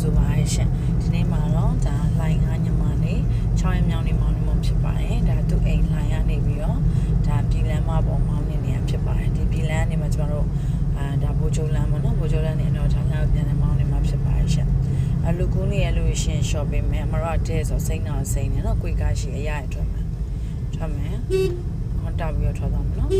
ဆိုပါရဲ့ရှင်ဒီနေ့မှာတော့ဒါလိုင်းငါညမလေး6ရက်မြောင်နေမောင်နေမောင်ဖြစ်ပါတယ်ဒါသူ့အိမ်လိုင်းကနေပြီးတော့ဒါပြည်လန်းမပေါ်မောင်းနေနေရဖြစ်ပါတယ်ဒီပြည်လန်းကနေမှာကျွန်တော်တို့အာဒါဘိုးချိုလန်းပေါ့နော်ဘိုးချိုလန်းနေတော့ဒါလည်းပြန်နေမောင်းနေမှာဖြစ်ပါတယ်ရှင်အလူကူးနေရလို့ရှင် shopping မယ်အမရတဲ့ဆိုစိတ်နာစိတ်နေနော်ကိုယ်ကရှိအရာရထွက်မှာထွက်မယ်ဟောတာပြီးတော့ထွက်သွားမှာနော်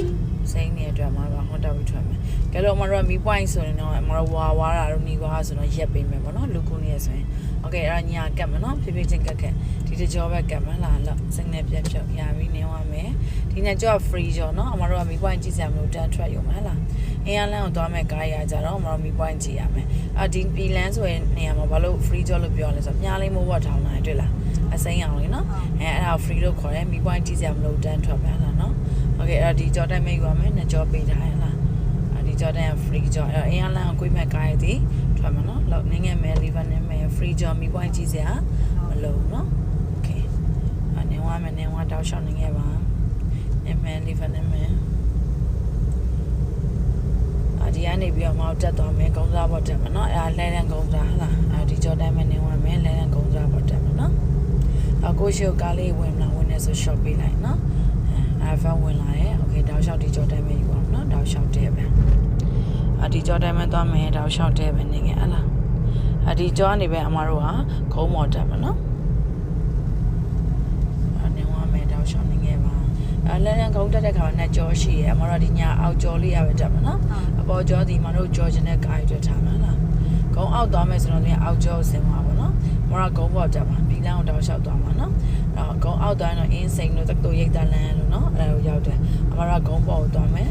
စိတ်နေအတွက်မှာတော့ဟောတာပြီးထွက်မယ် ကဲလို့အမတို့မီ point ဆိုရင်တော့အမတို့ဝါဝါတာတို့နီဝါဆိုတော့ရက်ပေးမယ်ပေါ့နော်လူကူးနေရဆိုရင်โอเคအဲ့ဒါညာကတ်မယ်နော်ဖြည်းဖြည်းချင်းကတ်ကတ်ဒီတကြောပဲကတ်မလားလို့စိတ်နဲ့ပြတ်ဖြုတ်ရပြီးနေသွားမယ်ဒီနေ့ကြော free ကြောနော်အမတို့ကမီ point ကြည့်စရာမလိုတန်းထွက်ရုံမလားအင်းအလန်းကိုသွားမယ်ကားရကြတော့အမတို့မီ point ကြည့်ရမယ်အာဒီပီလန်းဆိုရင်နေရာမှာဘာလို့ free ကြောလို့ပြောလဲဆိုတော့မြားလေးမိုးဝတ်ထောင်းလာတွေ့လားအစိမ်းအောင်လေနော်အဲအဲ့ဒါ free လို့ခေါ်တယ်မီ point ကြည့်စရာမလိုတန်းထွက်မယ်လားနော်โอเคအဲ့ဒါဒီကြောတိုင်းမိတ်ယူရမယ်နှစ်ကြောပေးထားရလား ဒီကြောတဲ့ free job အဲ့အရင်လမ်းကိုကိုမဲ့ကားရည်ထွက်မှာနော်လောက်နင်းငယ်မယ် liver နဲ့မယ် free job မိ point ကြီးစရာမလိုဘူးနော် okay အနေဝါမယ်နေဝါတောက်လျှောက်နေငယ်ပါနေမယ် liver နဲ့မယ်အဒီကနေပြီးတော့မောက်တက်သွားမယ်ကုန်းစားပေါ်တက်မှာနော်အဲ့ဒါလဲလန်းကုန်းစားဟလားအဲ့ဒီကြောတိုင်းမယ်နေဝါမယ်လဲလန်းကုန်းစားပေါ်တက်မှာနော်အကိုရှိကိုကားလေးဝင်လာဝင်နေဆို shop ပေးလိုက်နော်အဲ့ဖန်ဝင်လာရဲ့ okay တောက်လျှောက်ဒီကြောတိုင်းမယ်ယူအောင်နော်တောက်လျှောက်တဲ့ပဲအ ဒီကြောတိုင်းမဲ့သွားမယ်တောက်လျှောက်တဲ့ပဲနေငယ်အလားအဒီကြောကနေပဲအမတို့ဟာခုံးမော်တက်မှာနော်အနေဝမယ်တောက်လျှောက်နေငယ်ပါအလဲလန်ခုံးတက်တဲ့ခါမှာနှစ်ကြောရှိရအမတို့ဒီညာအောက်ကြောလေးရပဲတက်မှာနော်အပေါ်ကြောဒီမတို့ကြောချင်တဲ့ကားတွေထားမှာလားခုံးအောက်သွားမယ်ဆိုတော့လည်းအောက်ကြောဆင်းသွားပါနော်မရကုန်းပေါ်တက်မှာဘီလန်ကိုတောက်လျှောက်သွားမှာနော်အဲ့တော့ကုန်းအောက်သွားရင်တော့အင်းစိန်တို့တက္ကသိုလ်ရိတ်တလန်လို့နော်အဲ့ဒါကိုရောက်တယ်အမတို့ကုန်းပေါ်ကိုသွားမယ်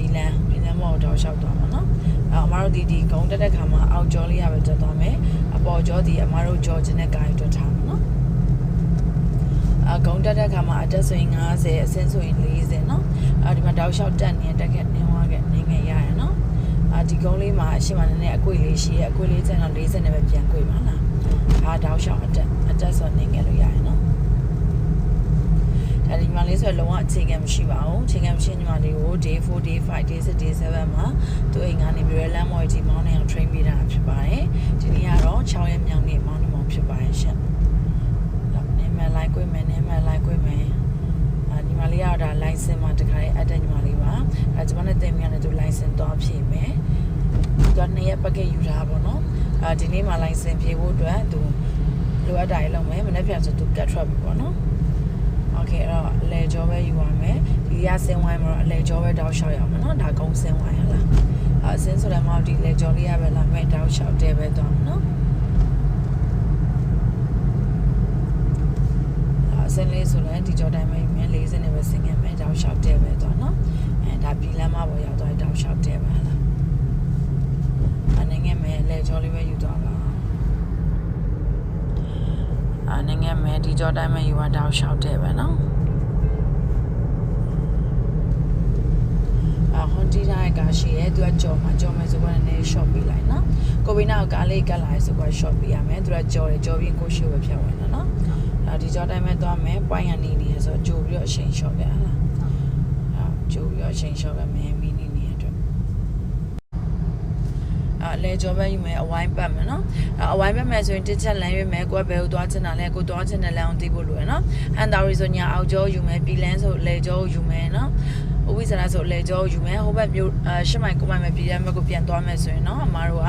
ဘီလန်ဘီလန်ပေါ်ကိုတောက်လျှောက်သွားမှာနော်အမတို့ဒီဒီဂုံတက်တဲ့ခါမှာအောက်ကြောလေးရပဲတက်သွားမယ်အပေါ်ကြောဒီအမတို့ကြောချင်းတဲ့ကားတွတ်ထားမှာနော်အဂုံတက်တဲ့ခါမှာအတက်ဆိုရင်90အဆင်းဆိုရင်40နော်အဒီမှာတောက်လျှောက်တက်နေတက်ခဲ့နေသွားခဲ့နေငယ်ရရနော်အဒီကုန်းလေးမှာအရှိမနည်းနည်းအကွေလေးရှိရအကွေလေးကျန်တော့40နဲ့ပဲပြန်ကွေပါလားအာတောက်လျှောက်အတက်အတက်ဆိုနေငယ်လို့ရရနော် ဒါဒီမှာလေးဆိုလုံးဝအခြေခံမရှိပါဘူးအခြေခံမရှိညီမလေးကို day 4 day 5 day 6 day 7မှာသူအိမ်ကနေပြီးတော့လမ်းမော်ကြီးမောင်းနေအောင် train ပေးတာဖြစ်ပါတယ်ဒီနေ့ကတော့6ရက်မြောက်နေ့မောင်းနေမောင်းဖြစ်ပါတယ်ရှင်လောက်နေမယ်လိုက်ကွေးမယ်နေမယ်လိုက်ကွေးမယ်အာညီမလေးကတော့ဒါ license မှာတခါလေးအတက်ညီမလေးပါအဲကျွန်မနဲ့တင်မြရတယ်သူ license တော့ဖြည့်မယ်သူကနှစ်ရက်ပတ်ကယူထားပါတော့အာဒီနေ့မှာ license ဖြည့်ဖို့အတွက်သူလိုအပ်တာတွေလုပ်မယ်မနေ့ပြန်ဆိုသူ cut truck ပြီပေါ့နော် โอเคအဲ့တော့အလဲကြောပဲယူပါမယ်ဒီရဆင်းဝိုင်းမှာတော့အလဲကြောပဲတောက်လျှောက်ရအောင်နော်ဒါကုန်းဆင်းဝိုင်းဟလားအဆင်းဆိုလည်းမဟုတ်ဒီလဲကြောလေးရပဲလာမဲ့တောက်လျှောက်တယ်ပဲသွားမှာနော်အဆင်းလေးဆိုလည်းဒီကြောတိုင်းပဲယူမယ်40နဲ့ပဲဆင်းခဲ့မယ်တောက်လျှောက်တယ်ပဲသွားနော်အဲဒါပြည်လမ်းမပေါ်ရောက်သွားတောက်လျှောက်တယ်ပဲဟလားအနေငယ်မယ်လဲကြောလေးပဲယူသွားပါ နေငယ်မယ်ဒီကြောတိုင်းပဲယူသွားတောက်လျှောက်တယ်ပဲနော်အဟွန်တီတိုင်းကရှိရဲသူကကြော်မှာကြော်မယ်ဆိုတော့လည်း shop ပေးလိုက်နော်ကိုဘီနာကကားလေးကတ်လာဆိုတော့ shop ပေးရမယ်သူကကြော်တယ်ကြော်ပြီးကိုရှိဝယ်ဖြတ်ဝင်နော်နော်အဲဒီကြော်တိုင်းမဲ့သွားမယ်ပွိုင်းရနေနေဆိုတော့ကြိုပြီးတော့အချိန် shop ခဲ့ဟလားအဲကြိုပြီးတော့အချိန် shop ခဲ့မယ်မီနီနေ အလဲကြောပဲယူမယ်အဝိုင်းပတ်မယ်နော်အဝိုင်းပတ်မယ်ဆိုရင်တစ်ချက်လမ်းရွေးမယ်ကိုယ်ဘယ်ကိုသွားချင်တာလဲကိုသွားချင်တဲ့လမ်းကိုသိဖို့လိုရယ်နော်ဟန်တာရီဆိုညာအောက်ကြောယူမယ်ပြည်လန်းဆိုလဲကြောယူမယ်နော်အဝိဇ္ဇာဆိုလဲကြောယူမယ်ဟိုဘက်မျိုးအရှမိုင်ကိုမိုင်မယ်ပြည်လန်းဘက်ကိုပြန်သွားမယ်ဆိုရင်နော်အမားတို့က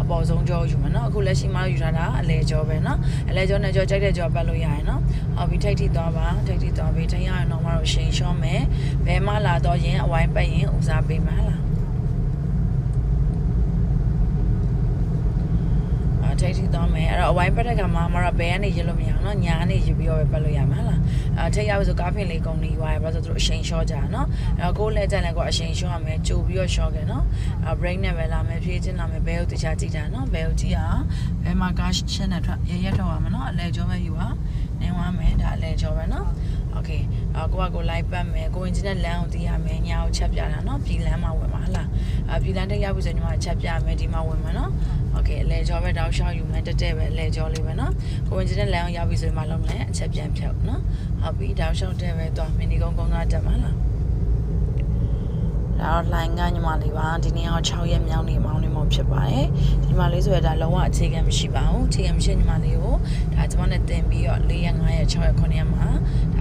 အပေါ်ဆုံးကြောယူမယ်နော်အခုလက်ရှိမတို့ယူထားတာအလဲကြောပဲနော်အလဲကြောနဲ့ကြောကြိုက်တဲ့ကြောပတ်လို့ရရင်နော်ဟောပြီးထိတ်ထိသွားပါထိတ်ထိသွားပြီးထိရရင်တော့မတို့ရှင်ရှောမယ်ဘဲမလာတော့ရင်အဝိုင်းပတ်ရင်ဦးစားပေးမှာလား ထိတ်ထိသွားမယ်အဲ့တော့အဝိုင်းပတ်တဲ့ခါမှာမတို့ဘယ်ကနေရလို့မရအောင်เนาะညာကနေရပြီးတော့ပဲပတ်လို့ရမှာလားအထိတ်ရပြီဆိုကားဖင်လေးကုန်နေသွားရပါဆိုသူတို့အရှိန်လျှောကြเนาะအဲ့ကိုလဲကြတယ်ကိုအရှိန်လျှောရမယ်ကြိုပြီးတော့လျှောခဲ့เนาะအ break နဲ့ပဲလာမယ်ဖြည့်ချင်းလာမယ်ဘဲကိုတခြားကြည့်တာเนาะဘဲကိုကြည့်ရဘဲမှာကားရှင်းနဲ့ထွက်ရရက်ထွက်ရမှာเนาะအလဲကျော်ပဲယူပါနေဝမ်းမယ်ဒါအလဲကျော်ပဲเนาะโอเคအကိုကကိုလိုက်ပတ်မယ်ကိုဝင်ချင်းတဲ့လမ်းကိုသိရမယ်ညာကိုချက်ပြတာเนาะပြည်လမ်းမှာဝင်မှာဟလားအပြည်လမ်းတက်ရောက်ပြီဆိုညီမချက်ပြမယ်ဒီမှာဝင်မှာเนาะ โอเคအလဲကျော်ပဲတောက်ရှောက်ယူမယ်တက်တက်ပဲအလဲကျော်လေးပဲเนาะကိုဝင်ချင်းတဲ့လမ်းကိုရောက်ပြီဆိုရင်မလုံးနဲ့အချက်ပြန်ဖြုတ်เนาะဟုတ်ပြီတောက်ရှောက်တဲ့ပဲသွားမီနီကုန်းကုန်းသားတက်မှာလား ဒါတော့လိုင်းကညီမလေးပါဒီနေ့တော့6ရက်မြောင်းနေမောင်းနေမှဖြစ်ပါတယ်ဒီမှာလေးဆိုရတာလုံးဝအခြေခံမရှိပါဘူးအခြေခံမရှိညီမလေးကိုဒါကျမနဲ့တင်ပြီးတော့4ရက်5ရက်6ရက်9ရက်မှာ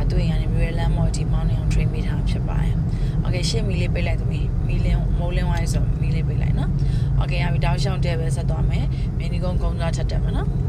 အတွေ့ရတဲ့မျိုးရဲ့လမ်းမော်ဒီမောင်းနေအောင် train ပေးထားဖြစ်ပါတယ်။ Okay ရှင်းမီလေးပေးလိုက်သမီးမီလင်းမိုးလင်းဝိုင်းဆိုမီလေးပေးလိုက်နော်။ Okay ရပြီတောက်လျှောက်တဲ့ပဲဆက်သွားမယ်။မင်းဒီကုန်းကုန်းသားထပ်တက်မယ်နော်။